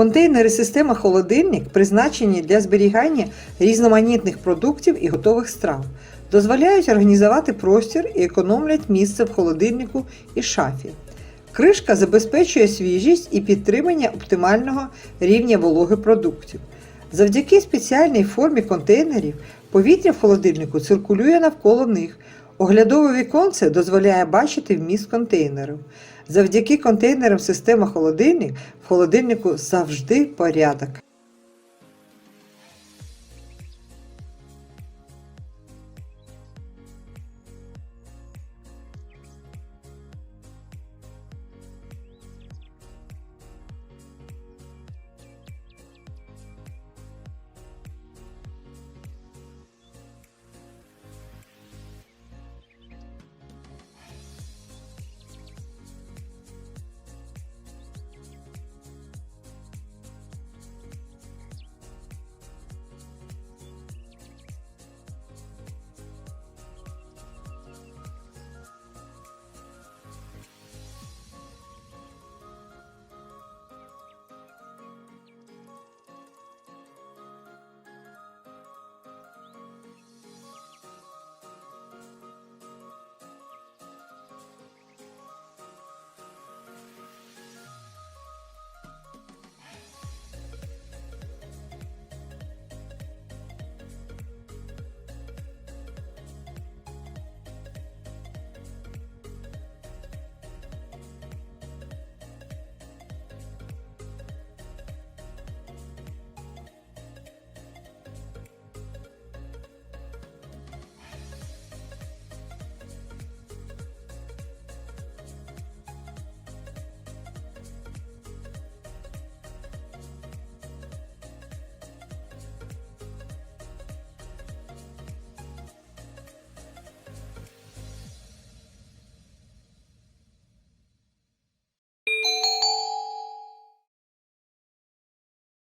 Контейнери система холодильник призначені для зберігання різноманітних продуктів і готових страв, дозволяють організувати простір і економлять місце в холодильнику і шафі. Кришка забезпечує свіжість і підтримання оптимального рівня вологи продуктів. Завдяки спеціальній формі контейнерів повітря в холодильнику циркулює навколо них. Оглядове віконце дозволяє бачити вміст контейнеру. Завдяки контейнерам система холодильник в холодильнику завжди порядок.